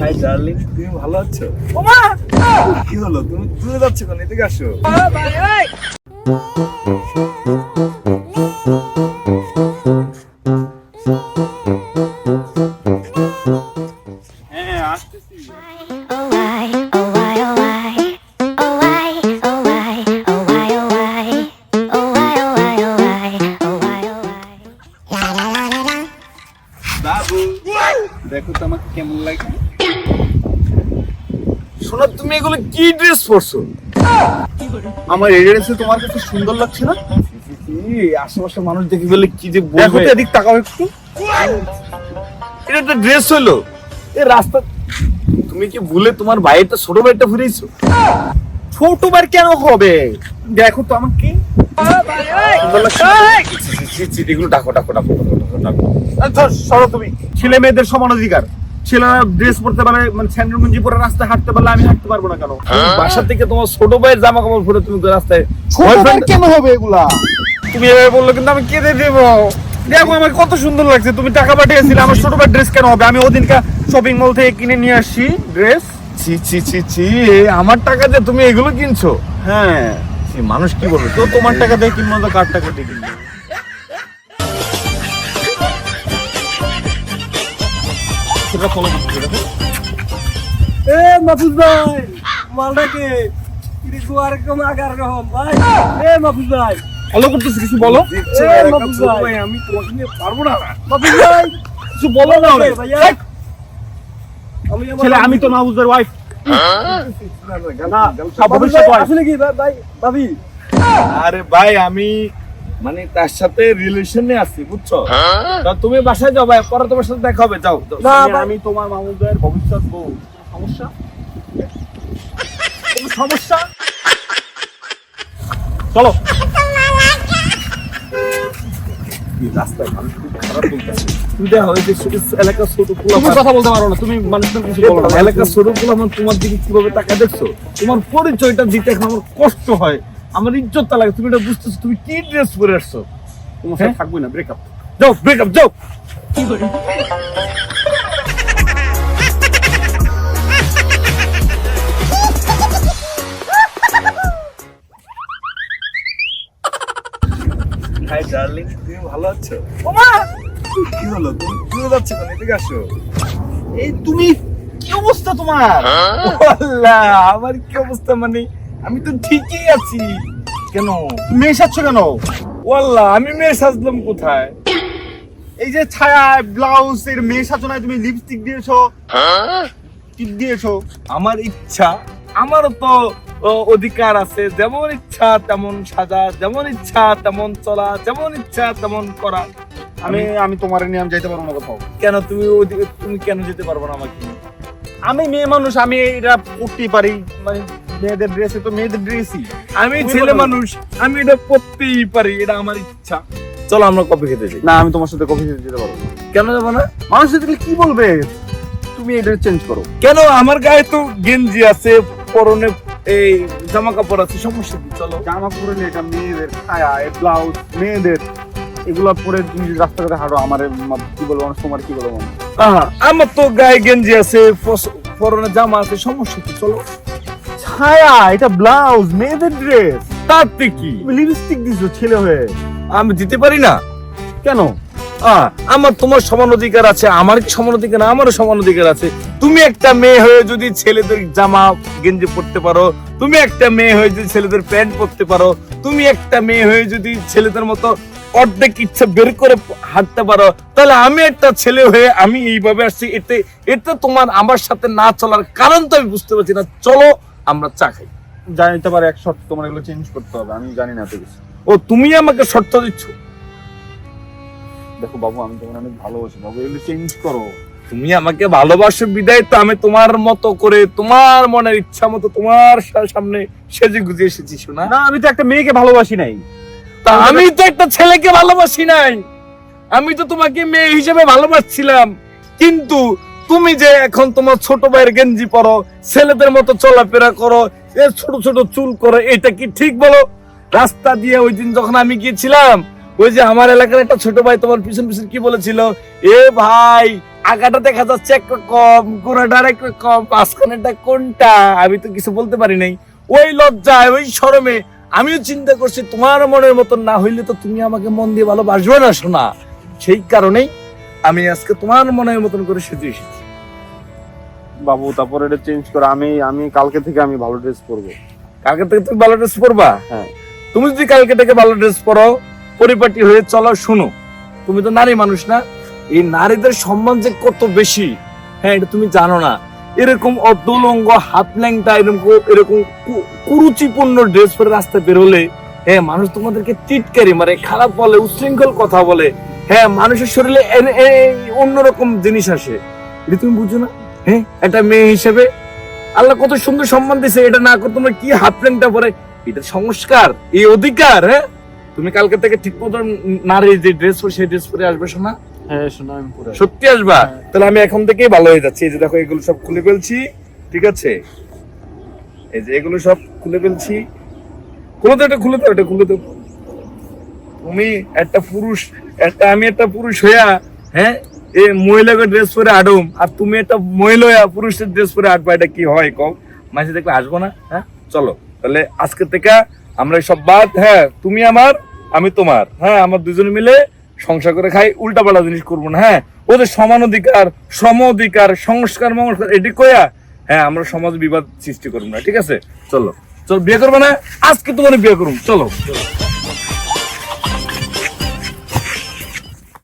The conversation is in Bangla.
হাই ডার্লিং তুমি ভালো আছো? কি হলো? তুমি দূরে যাচ্ছ কেন? এদিকে আসো। হ্যাঁ কি ড্রেস পরছো আমার এই ড্রেসে তোমার কাছে সুন্দর লাগছে না আশেপাশে মানুষ দেখে বলে কি যে দেখো তো এদিক তাকাও একটু এটা একটা ড্রেস হলো এ রাস্তা তুমি কি ভুলে তোমার ভাইটা ছোট ভাইটা ফুরিয়েছো ছোট ভাই কেন হবে দেখো তো আমাকে এগুলো ডাকো ডাকো ডাকো ডাকো ডাকো, সরো তুমি ছেলে মেয়েদের সমান অধিকার ছেলেরা ড্রেস পরতে পারে মানে স্যান্ডেল মুঞ্জি পরে রাস্তায় হাঁটতে পারলে আমি হাঁটতে পারব না কেন? বাসা থেকে তোমার ছোট ভাইয়ের জামা কাপড় পরে তুমি রাস্তায় কেন হবে এগুলা? তুমি এভাবে বলল কিন্তু আমি কেঁদে দেবো। দেখো আমার কত সুন্দর লাগছে। তুমি টাকা পাঠিয়েছিলে আমার ছোট ভাই ড্রেস কেন হবে? আমি ওদিনকা শপিং মল থেকে কিনে নিয়ে আসছি ড্রেস ছি ছি ছি ছি আমার টাকা দিয়ে তুমি এগুলো কিনছো? হ্যাঁ। মানুষ কি বলবে? তো তোমার টাকা দিয়ে কিনবো তো কার টাকা দিয়ে কিনবো? আমরা ফলো এ ভাই আগার রহম ভাই। এ ভাই। ফলো কিছু বলো? আমি তোমাকে নিয়ে পারব না। ভাই। কিছু বলো না ছেলে আমি তো ওয়াইফ না ভবিষ্যৎ আসলে কি ভাই ভাবি। আরে ভাই আমি মানে তার সাথে রিলেশনে আছি বুঝছ? তুমি বাসায় যাও ভাই পরে তোমার সাথে দেখা হবে যাও। আমি- তোমার মামুদের ভবিষ্যৎ বউ। সমস্যা? সমস্যা? চলো। রাস্তায় মানুষ খুব খারাপ বলতেছে। তুমি দেখো, এই যে এলাকার ছোট পোলা তুমি কথা বলতে পারো না তুমি মানুষদের কিছু বলো না। এলাকার ছোট পোলা তোমার দিকে কীভাবে টাকা দেখছ? তোমার পরিচয়টা দিতে এখন আমার কষ্ট হয়। আমার ইজ্জতটা লাগে তুমি এটা বুঝতেছো তুমি কি ড্রেস পরে আসছো? তোমার হ্যাঁ? সাথে থাকব না ব্রেকআপ যাও ব্রেকআপ যাও। হাই ডার্লিং তুমি ভালো আছো? কি হলো? তুমি দূরে যাচ্ছ কেন? এদিকে আসো। এই তুমি কি অবস্থা তোমার? আল্লাহ আমার কি অবস্থা মানে? আমি তো ঠিকই আছি। কেন? মেয়ে সাচ্ছ কেন? ওয়াল্লাহ আমি মেয়ে সাজলাম কোথায়? এই যে ছায়া ব্লাউজ এর মেয়ে সাজো না তুমি লিপস্টিক দিয়েছ। টিপ দিয়েছ। আমার ইচ্ছা আমারও তো অধিকার আছে। যেমন ইচ্ছা তেমন সাজা। যেমন ইচ্ছা তেমন চলা। যেমন ইচ্ছা তেমন করা। আমি আমি তোমার নিয়ে আমি যাইতে পারব না কোথাও। কেন তুমি তুমি কেন যেতে পারব না আমাকে আমি মেয়ে মানুষ আমি এটা পরতেই পারি। মানে মেয়েদের ড্রেসে তো মেয়েদের ড্রেসই আমি ছেলে মানুষ আমি এটা করতেই পারি এটা আমার ইচ্ছা। চলো আমরা কফি খেতে যাই। না আমি তোমার সাথে কফি খেতে যেতে পারব কেন যাব না? মানুষ দেখলে কি বলবে? তুমি এটা চেঞ্জ করো। কেন? আমার গায়ে তো গেঞ্জি আছে পরনে এই জামা কাপড় আছে সমস্যা কি? চলো। জামা পরে এটা মেয়েদের ছায়া ব্লাউজ মেয়েদের এগুলো পরে তুমি রাস্তাঘাটে হাঁটো আমার কি বলব মানুষ তোমার কি বলব? আমার তো গায়ে গেঞ্জি আছে পরনে জামা আছে সমস্যা কি? চলো। ছায়া এটা ব্লাউজ মেয়েদের ড্রেস তাতে কি? লিপস্টিক দিছো ছেলে হয়ে। আমি দিতে পারি না? কেন? আমার তোমার সমান অধিকার আছে আমার সমান অধিকার? আমারও সমান অধিকার আছে। তুমি একটা মেয়ে হয়ে যদি ছেলেদের জামা গেঞ্জি পরতে পারো তুমি একটা মেয়ে হয়ে যদি ছেলেদের প্যান্ট পরতে পারো তুমি একটা মেয়ে হয়ে যদি ছেলেদের মতো অর্ধেক ইচ্ছা বের করে হাঁটতে পারো তাহলে আমি একটা ছেলে হয়ে আমি এইভাবে আসছি। এতে এতে তোমার আমার সাথে না চলার কারণ তো আমি বুঝতে পারছি না। চলো আমরা চা খাই। জানিতে পারে এক শর্ত তোমার এগুলো চেঞ্জ করতে হবে আমি জানি না তো কিছু। ও তুমি আমাকে শর্ত দিচ্ছ? দেখো বাবু আমি তোমার অনেক ভালোবাসি। বাবু এগুলো চেঞ্জ করো। তুমি আমাকে ভালোবাসো বিদায় তো আমি তোমার মতো করে তোমার মনের ইচ্ছা মতো তোমার সামনে সেজে গুজে এসেছি শোনা না আমি তো একটা মেয়েকে ভালোবাসি নাই। তা আমি তো একটা ছেলেকে ভালোবাসি নাই। আমি তো তোমাকে মেয়ে হিসেবে ভালোবাসছিলাম। কিন্তু তুমি যে এখন তোমার ছোট ভাইয়ের গেঞ্জি পরো, ছেলেদের মতো চলাফেরা করো এ ছোট ছোট চুল করো, এটা কি ঠিক বলো? রাস্তা দিয়ে ওই দিন যখন আমি গিয়েছিলাম, ওই যে আমার এলাকার একটা ছোট ভাই তোমার পিছন পিছন কি বলেছিল? এ ভাই, আগাটা দেখা যাচ্ছে একটা কম গোড়াটার একটা কম পাঁচখানেরটা কোনটা? আমি তো কিছু বলতে পারি নাই। ওই লজ্জায়, ওই শরমে আমিও চিন্তা করছি, তোমার মনের মতন না হইলে তো তুমি আমাকে মন দিয়ে ভালোবাসবে না শোনা সেই কারণেই আমি আজকে তোমার মনের মতন করে সেজে এসেছি। বাবু তারপর এটা চেঞ্জ করে আমি আমি কালকে থেকে আমি ভালো ড্রেস পরবো। কালকে থেকে তুমি ভালো ড্রেস পরবা? হ্যাঁ। তুমি যদি কালকে থেকে ভালো ড্রেস পরো পরিপাটি হয়ে চলো শুনো তুমি তো নারী মানুষ না এই নারীদের সম্মান যে কত বেশি হ্যাঁ এটা তুমি জানো না। এরকম অর্ধলঙ্গ হাত ল্যাংটা এরকম এরকম কুরুচিপূর্ণ ড্রেস পরে রাস্তায় বেরোলে হ্যাঁ মানুষ তোমাদেরকে টিটকারি মারে খারাপ বলে উচ্ছৃঙ্খল কথা বলে হ্যাঁ মানুষের শরীরে অন্যরকম জিনিস আসে। এটা তুমি বুঝো না? হ্যাঁ একটা মেয়ে হিসেবে আল্লাহ কত সুন্দর সম্মান দিছে এটা না করে তোমরা কি হাফ প্যান্টটা পরে? এটা সংস্কার এই অধিকার হ্যাঁ? তুমি কালকে থেকে ঠিক মতো নারী যে ড্রেস পরে সেই ড্রেস পরে আসবে শোনা হ্যাঁ সত্যি আসবা? তাহলে আমি এখন থেকেই ভালো হয়ে যাচ্ছি। এই যে দেখো এগুলো সব খুলে ফেলছি ঠিক আছে? এই যে এগুলো সব খুলে ফেলছি। খুলে তো এটা খুলে তো এটা খুলে তো তুমি একটা পুরুষ, একটা আমি একটা পুরুষ হইয়া হ্যাঁ এই মহিলাকে ড্রেস পরে আডম, আর তুমি একটা মহিলা হইয়া পুরুষের ড্রেস পরে আটবা এটা কি হয় কম মাঝে দেখলে আসব না হ্যাঁ? চলো, তাহলে আজকে থেকে আমরা সব বাদ হ্যাঁ তুমি আমার, আমি তোমার হ্যাঁ আমার দুজনে মিলে সংসার করে খাই উল্টা পাল্টা জিনিস করব না হ্যাঁ? ওদের সমান অধিকার, সম অধিকার, সংস্কার মংস্কার এটি কয়া হ্যাঁ আমরা সমাজ বিবাদ সৃষ্টি করব না, ঠিক আছে? চলো চলো, বিয়ে করব না, আজকে তোমার বিয়ে করুন চলো।